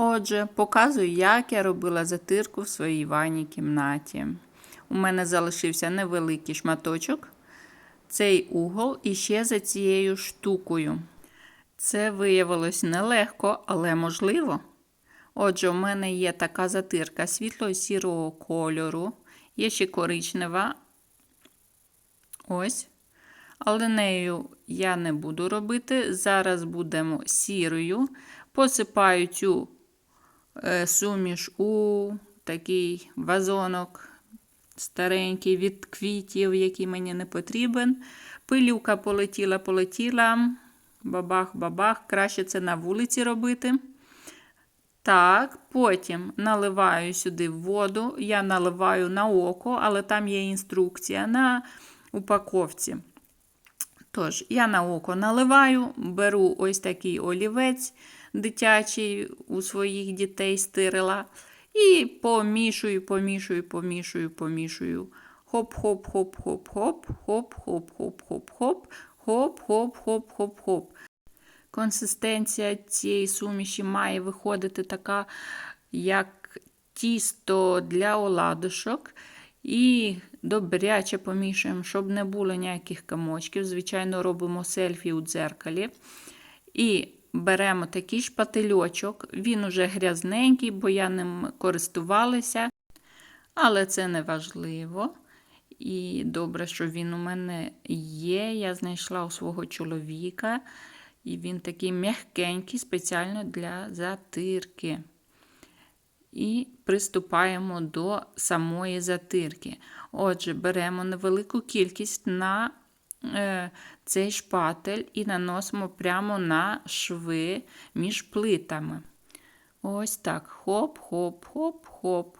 Отже, показую, як я робила затирку в своїй ванній кімнаті. У мене залишився невеликий шматочок, цей угол і ще за цією штукою. Це виявилось нелегко, але можливо. Отже, у мене є така затирка світло-сірого кольору, є ще коричнева. Ось. Але нею я не буду робити. Зараз будемо сірою. Посипаю цю суміш у такий вазонок старенький від квітів, який мені не потрібен. Пилюка полетіла, полетіла. Бабах-бабах. Краще це на вулиці робити. Так, потім наливаю сюди воду. Я наливаю на око, але там є інструкція на упаковці. Тож, я на око наливаю, беру ось такий олівець дитячий у своїх дітей стирила. І помішую, помішую, помішую, помішую. Хоп-хоп-хоп-хоп-хоп, хоп-хоп-хоп-хоп-хоп, хоп-хоп-хоп-хоп-хоп. Консистенція цієї суміші має виходити така, як тісто для оладушок. І добряче помішуємо, щоб не було ніяких комочків. Звичайно, робимо сельфі у дзеркалі. І беремо такий шпательочок. Він уже грязненький, бо я ним користувалася. Але це не важливо. І добре, що він у мене є. Я знайшла у свого чоловіка. І він такий м'якенький, спеціально для затирки. І приступаємо до самої затирки. Отже, беремо невелику кількість на цей шпатель і наносимо прямо на шви між плитами. Ось так. Хоп-хоп-хоп-хоп.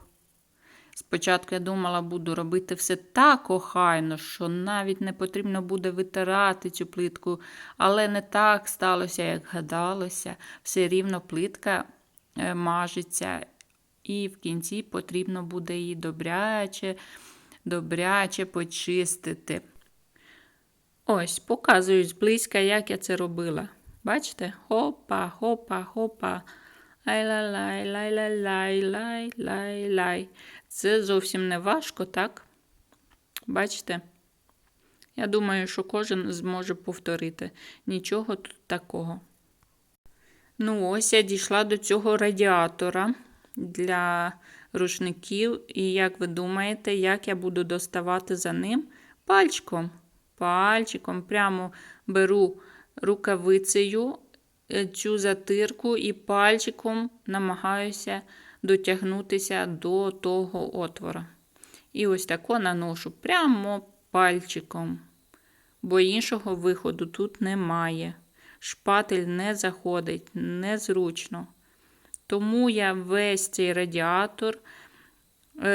Спочатку я думала, буду робити все так охайно, що навіть не потрібно буде витирати цю плитку, але не так сталося, як гадалося. Все рівно плитка е, мажеться, і в кінці потрібно буде її добряче, добряче почистити. Ось, показую зблизька, як я це робила. Бачите? Хопа, хопа, хопа. Ай-лай-лай, лай-лай-лай, лай-лай-лай. Це зовсім не важко, так? Бачите? Я думаю, що кожен зможе повторити. Нічого тут такого. Ну, ось я дійшла до цього радіатора для рушників. І як ви думаєте, як я буду доставати за ним пальчиком? Пальчиком прямо беру рукавицею цю затирку і пальчиком намагаюся дотягнутися до того отвора. І ось тако наношу прямо пальчиком, бо іншого виходу тут немає. Шпатель не заходить, незручно. Тому я весь цей радіатор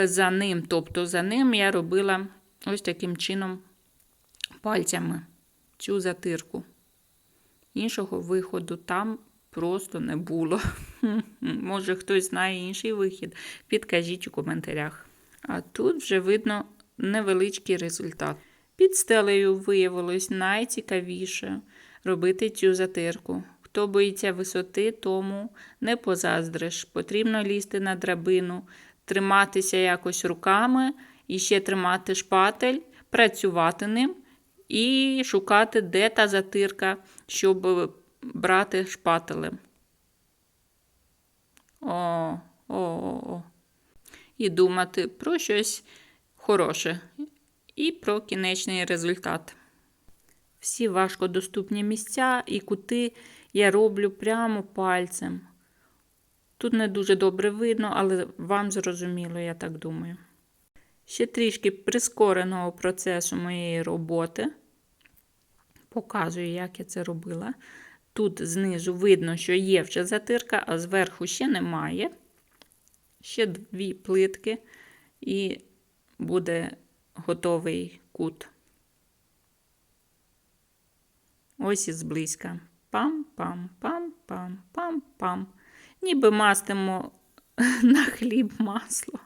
за ним, тобто за ним я робила ось таким чином пальцями цю затирку. Іншого виходу там просто не було. Може, хтось знає інший вихід, підкажіть у коментарях. А тут вже видно невеличкий результат. Під стелею виявилось найцікавіше робити цю затирку. Хто боїться висоти, тому не позаздриш. Потрібно лізти на драбину, триматися якось руками і ще тримати шпатель, працювати ним і шукати, де та затирка, щоб брати шпателем. О, о, о. І думати про щось хороше і про кінечний результат. Всі важкодоступні місця і кути я роблю прямо пальцем. Тут не дуже добре видно, але вам зрозуміло, я так думаю. Ще трішки прискореного процесу моєї роботи. Показую, як я це робила. Тут знизу видно, що є вже затирка, а зверху ще немає. Ще дві плитки, і буде готовий кут. Ось і зблизька. Пам-пам-пам-пам-пам-пам. Ніби мастимо на хліб масло.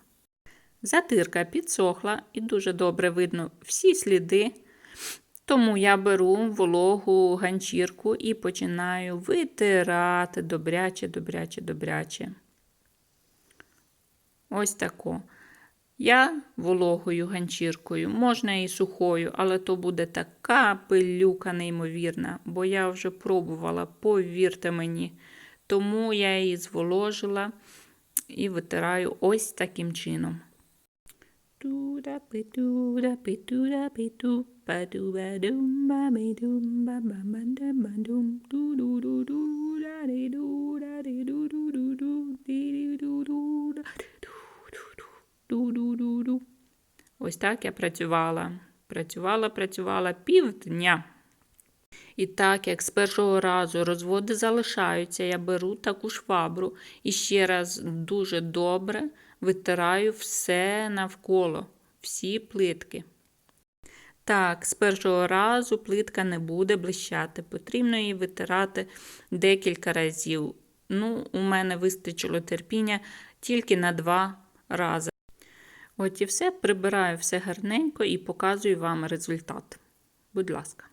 Затирка підсохла і дуже добре видно всі сліди. Тому я беру вологу ганчірку і починаю витирати добряче, добряче, добряче. Ось тако. Я вологою ганчіркою, можна і сухою, але то буде така пилюка неймовірна, бо я вже пробувала, повірте мені. Тому я її зволожила і витираю ось таким чином. Ось так я працювала. Працювала, працювала півдня. І так, як з першого разу розводи залишаються, я беру таку швабру і ще раз дуже добре витираю все навколо, всі плитки. Так, з першого разу плитка не буде блищати. Потрібно її витирати декілька разів. Ну, у мене вистачило терпіння тільки на два рази. От і все, прибираю все гарненько і показую вам результат. Будь ласка.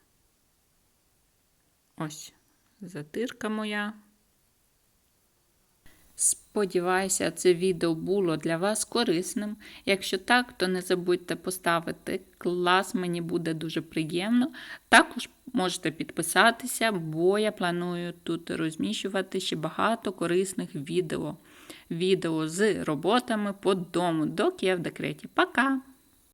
Ось затирка моя. Сподіваюся, це відео було для вас корисним. Якщо так, то не забудьте поставити клас, мені буде дуже приємно. Також можете підписатися, бо я планую тут розміщувати ще багато корисних відео. Відео з роботами по дому, доки я в декреті. Пока!